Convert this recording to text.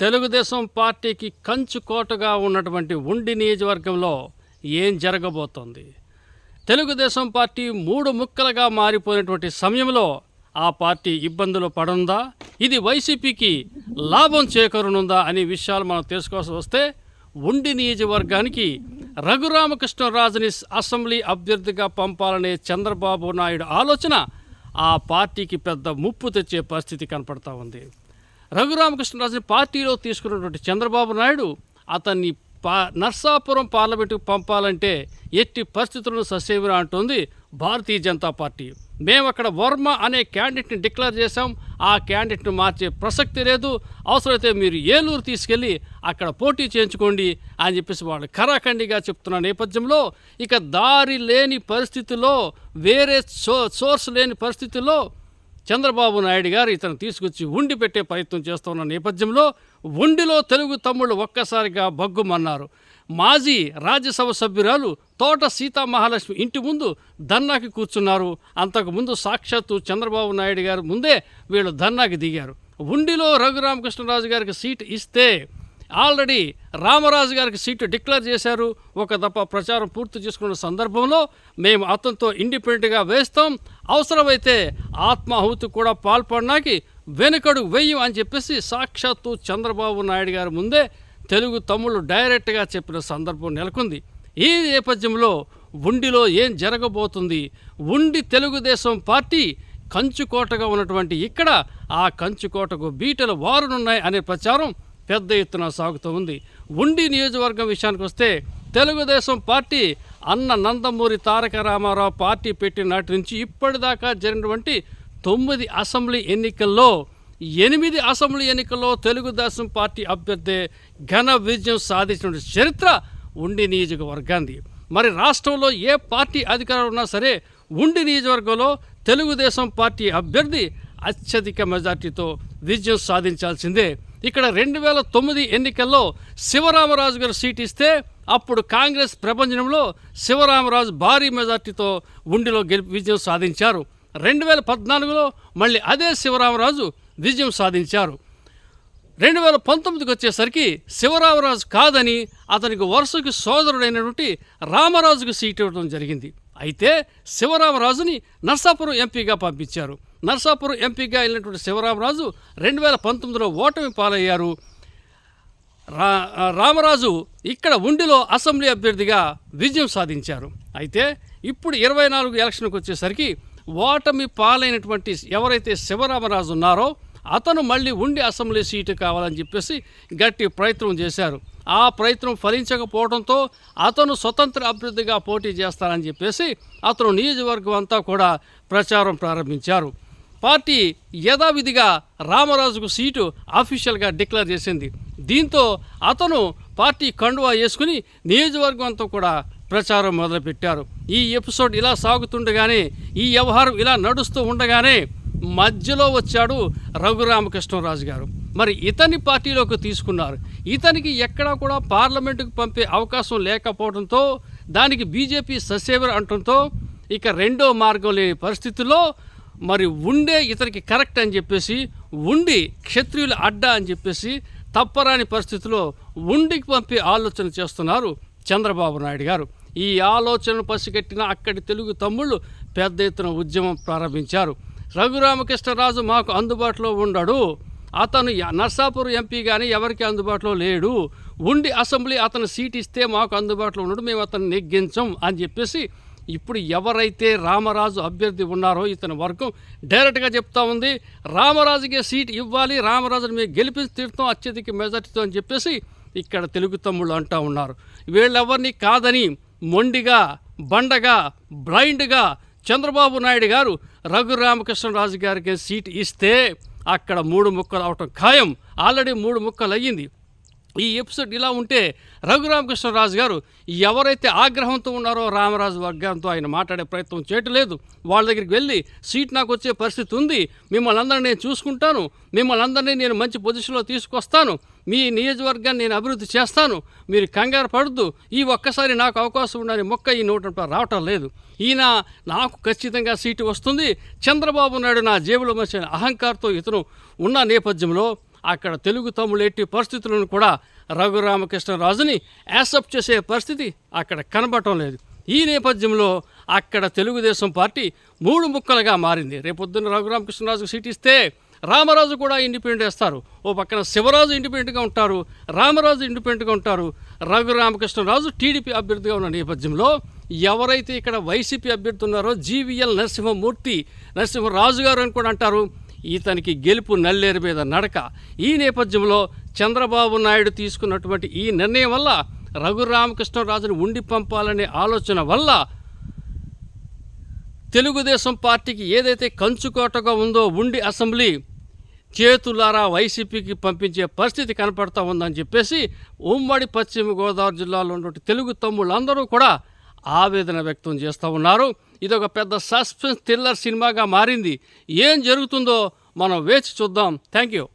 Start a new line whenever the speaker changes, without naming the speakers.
తెలుగుదేశం పార్టీకి కంచు కోటగా ఉన్నటువంటి ఉండి నియోజకవర్గంలో ఏం జరగబోతోంది? తెలుగుదేశం పార్టీ మూడు ముక్కలుగా మారిపోయినటువంటి సమయంలో ఆ పార్టీ ఇబ్బందులు పడుందా? ఇది వైసీపీకి లాభం చేకూరనుందా అనే విషయాలు మనం తెలుసుకోవాల్సి వస్తే ఉండి నియోజకవర్గానికి రఘురామకృష్ణరాజుని అసెంబ్లీ అభ్యర్థిగా పంపాలనే చంద్రబాబు నాయుడు ఆలోచన ఆ పార్టీకి పెద్ద ముప్పు తెచ్చే పరిస్థితి కనపడతా ఉంది. రఘురామకృష్ణరాజుని పార్టీలో తీసుకున్నటువంటి చంద్రబాబు నాయుడు అతన్ని పా నర్సాపురం పార్లమెంటుకు పంపాలంటే ఎట్టి పరిస్థితులను ససేమిరా అంటోంది భారతీయ జనతా పార్టీ. మేము అక్కడ వర్మ అనే క్యాండిడేట్ని డిక్లేర్ చేశాం. ఆ క్యాండిడేట్ను మార్చే ప్రసక్తి లేదు. అవసరమైతే మీరు ఏలూరు తీసుకెళ్ళి అక్కడ పోటీ చేయించుకోండి అని చెప్పేసి వాళ్ళు ఖరాఖండిగా చెప్తున్న నేపథ్యంలో ఇక దారి లేని పరిస్థితుల్లో వేరే సో సోర్స్ లేని పరిస్థితుల్లో చంద్రబాబు నాయుడు గారు ఇతను తీసుకొచ్చి ఉండి పెట్టే ప్రయత్నం చేస్తున్న నేపథ్యంలో ఉండిలో తెలుగు తమ్ముళ్ళు ఒక్కసారిగా బగ్గుమన్నారు మాజీ రాజ్యసభ సభ్యురాలు తోట సీతా మహాలక్ష్మి ఇంటి ముందు ధర్నాకి కూర్చున్నారు. అంతకుముందు సాక్షాత్తు చంద్రబాబు నాయుడు గారు ముందే వీళ్ళు ధర్నాకి దిగారు. ఉండిలో రఘురామకృష్ణరాజు గారికి సీట్ ఇస్తే ఆల్రెడీ రామరాజు గారికి సీటు డిక్లేర్ చేశారు. ఒక దప్ప ప్రచారం పూర్తి చేసుకున్న సందర్భంలో మేము అతనితో ఇండిపెండెంట్గా వేస్తాం. అవసరమైతే ఆత్మాహుతి కూడా పాల్పడడానికి వెనుకడు వెయ్యం అని చెప్పేసి సాక్షాత్తు చంద్రబాబు నాయుడు గారి ముందే తెలుగు తమ్ముళ్ళు డైరెక్ట్గా చెప్పిన సందర్భం నెలకొంది. ఈ నేపథ్యంలో ఉండిలో ఏం జరగబోతుంది? ఉండి తెలుగుదేశం పార్టీ కంచుకోటగా ఉన్నటువంటి ఇక్కడ ఆ కంచుకోటకు బీటలు వారునున్నాయి అనే ప్రచారం పెద్ద ఎత్తున సాగుతూ ఉంది. ఉండి నియోజకవర్గం విషయానికి వస్తే తెలుగుదేశం పార్టీ అన్న నందమూరి తారక రామారావు పార్టీ పెట్టిన నాటి నుంచి ఇప్పటిదాకా జరిగినటువంటి తొమ్మిది అసెంబ్లీ ఎన్నికల్లో ఎనిమిది అసెంబ్లీ ఎన్నికల్లో తెలుగుదేశం పార్టీ అభ్యర్థి ఘన విజయం సాధించిన చరిత్ర ఉండి నియోజకవర్గాన్ని మరి రాష్ట్రంలో ఏ పార్టీ అధికారం ఉన్నా సరే ఉండి నియోజకవర్గంలో తెలుగుదేశం పార్టీ అభ్యర్థి అత్యధిక మెజార్టీతో విజయం సాధించాల్సిందే. ఇక్కడ రెండు వేల తొమ్మిది ఎన్నికల్లో శివరామరాజు గారు సీట్ ఇస్తే అప్పుడు కాంగ్రెస్ ప్రపంచంలో శివరామరాజు భారీ మెజార్టీతో ఉండిలో గెలిపి విజయం సాధించారు. రెండు వేల పద్నాలుగులో మళ్ళీ అదే శివరామరాజు విజయం సాధించారు. రెండు వేల పంతొమ్మిదికి వచ్చేసరికి శివరామరాజు కాదని అతనికి వరుసకి సోదరుడైనటువంటి రామరాజుకు సీట్ ఇవ్వడం జరిగింది. అయితే శివరామరాజుని నర్సాపురం ఎంపీగా పంపించారు. నర్సాపురం ఎంపీగా వెళ్ళినటువంటి శివరామరాజు రెండు వేల పంతొమ్మిదిలో ఓటమి పాలయ్యారు. రా రామరాజు ఇక్కడ ఉండిలో అసెంబ్లీ అభ్యర్థిగా విజయం సాధించారు. అయితే ఇప్పుడు ఇరవై నాలుగు ఎలక్షన్కి వచ్చేసరికి ఓటమి పాలైనటువంటి ఎవరైతే శివరామరాజు ఉన్నారో అతను మళ్ళీ ఉండి అసెంబ్లీ సీటు కావాలని చెప్పేసి గట్టి ప్రయత్నం చేశారు. ఆ ప్రయత్నం ఫలించకపోవడంతో అతను స్వతంత్ర అభ్యర్థిగా పోటీ చేస్తానని చెప్పేసి అతను నియోజకవర్గం అంతా కూడా ప్రచారం ప్రారంభించారు. పార్టీ యథావిధిగా రామరాజుకు సీటు అఫీషియల్గా డిక్లేర్ చేసింది. దీంతో అతను పార్టీ కండువా వేసుకుని నియోజకవర్గం అంతా కూడా ప్రచారం మొదలుపెట్టారు. ఈ ఎపిసోడ్ ఇలా సాగుతుండగానే ఈ వ్యవహారం ఇలా నడుస్తూ ఉండగానే మధ్యలో వచ్చాడు రఘురామకృష్ణరాజు గారు. మరి ఇతని పార్టీలోకి తీసుకున్నారు. ఇతనికి ఎక్కడా కూడా పార్లమెంటుకు పంపే అవకాశం లేకపోవడంతో దానికి బీజేపీ ససేవర్ అంటంతో ఇక రెండో మార్గం లేని పరిస్థితుల్లో మరి ఉండే ఇతనికి కరెక్ట్ అని చెప్పేసి ఉండి క్షత్రియుల అడ్డా అని చెప్పేసి తప్పరాని పరిస్థితిలో ఉండికి పంపే ఆలోచన చేస్తున్నారు చంద్రబాబు నాయుడు గారు. ఈ ఆలోచనను పసిగట్టిన అక్కడి తెలుగు తమ్ముళ్ళు పెద్ద ఎత్తున ఉద్యమం ప్రారంభించారు. రఘురామకృష్ణరాజు మాకు అందుబాటులో ఉండడు. అతను నర్సాపూర్ ఎంపీ కానీ ఎవరికి అందుబాటులో లేడు. ఉండి అసెంబ్లీ అతను సీట్ ఇస్తే మాకు అందుబాటులో ఉండడు మేము అతను నెగ్గించం అని చెప్పేసి ఇప్పుడు ఎవరైతే రామరాజు అభ్యర్థి ఉన్నారో ఇతని వర్గం డైరెక్ట్గా చెప్తా ఉంది. రామరాజుకే సీట్ ఇవ్వాలి రామరాజుని మేము గెలిపించి తీరుతాం అత్యధిక మెజార్టీతో అని చెప్పేసి ఇక్కడ తెలుగు తమ్ముళ్ళు అంటూ ఉన్నారు. వీళ్ళెవరిని కాదని మొండిగా బండగా బ్లైండ్గా చంద్రబాబు నాయుడు గారు రఘురామకృష్ణరాజు గారికి సీట్ ఇస్తే అక్కడ మూడు ముక్కలు అవటం ఖాయం. ఆల్రెడీ మూడు ముక్కలు అయ్యింది ఈ ఎపిసోడ్ ఇలా ఉంటే రఘురామకృష్ణరాజు గారు ఎవరైతే ఆగ్రహంతో ఉన్నారో రామరాజు వర్గంతో ఆయన మాట్లాడే ప్రయత్నం చేయటం లేదు వాళ్ళ దగ్గరికి వెళ్ళి సీట్ నాకు వచ్చే పరిస్థితి ఉంది. మిమ్మల్ని అందరినీ నేను చూసుకుంటాను. మిమ్మల్ని అందరినీ నేను మంచి పొజిషన్లో తీసుకొస్తాను. మీ నియోజకవర్గాన్ని నేను అభివృద్ధి చేస్తాను. మీరు కంగారు పడద్దు. ఈ ఒక్కసారి నాకు అవకాశం ఉండని మొక్క ఈ నూట రావటం లేదు. ఈయన నాకు ఖచ్చితంగా సీటు వస్తుంది. చంద్రబాబు నాయుడు నా జేబులో మంచి అహంకారంతో ఇతను ఉన్న నేపథ్యంలో అక్కడ తెలుగు తమ్ముళ్ళు ఎట్టి పరిస్థితులను కూడా రఘురామకృష్ణరాజుని యాసెప్ట్ చేసే పరిస్థితి అక్కడ కనబడటం లేదు. ఈ నేపథ్యంలో అక్కడ తెలుగుదేశం పార్టీ మూడు ముక్కలుగా మారింది. రేపొద్దున రఘురామకృష్ణరాజుకు సీట్ ఇస్తే రామరాజు కూడా ఇండిపెండెంట్ వేస్తారు. ఓ పక్కన శివరాజు ఇండిపెండెంట్గా ఉంటారు రామరాజు ఇండిపెండెంట్గా ఉంటారు రఘురామకృష్ణరాజు టీడీపీ అభ్యర్థిగా ఉన్న నేపథ్యంలో ఎవరైతే ఇక్కడ వైసీపీ అభ్యర్థి ఉన్నారో జీవీఎల్ నరసింహమూర్తి నరసింహరాజు గారు అని కూడా అంటారు. ఇతనికి గెలుపు నల్లేరు మీద నడక. ఈ నేపథ్యంలో చంద్రబాబు నాయుడు తీసుకున్నటువంటి ఈ నిర్ణయం వల్ల రఘురామకృష్ణరాజును ఉండి పంపాలనే ఆలోచన వల్ల తెలుగుదేశం పార్టీకి ఏదైతే కంచుకోటగా ఉందో ఉండి అసెంబ్లీ చేతులారా వైసీపీకి పంపించే పరిస్థితి కనపడతా ఉందని చెప్పేసి ఉమ్మడి పశ్చిమ గోదావరి జిల్లాలో ఉన్నటువంటి తెలుగు తమ్ముళ్ళందరూ కూడా ఆవేదన వ్యక్తం చేస్తూ ఉన్నారు. ఇది ఒక పెద్ద సస్పెన్స్ థ్రిల్లర్ సినిమాగా మారింది. ఏం జరుగుతుందో మనం వేచి చూద్దాం. Thank you.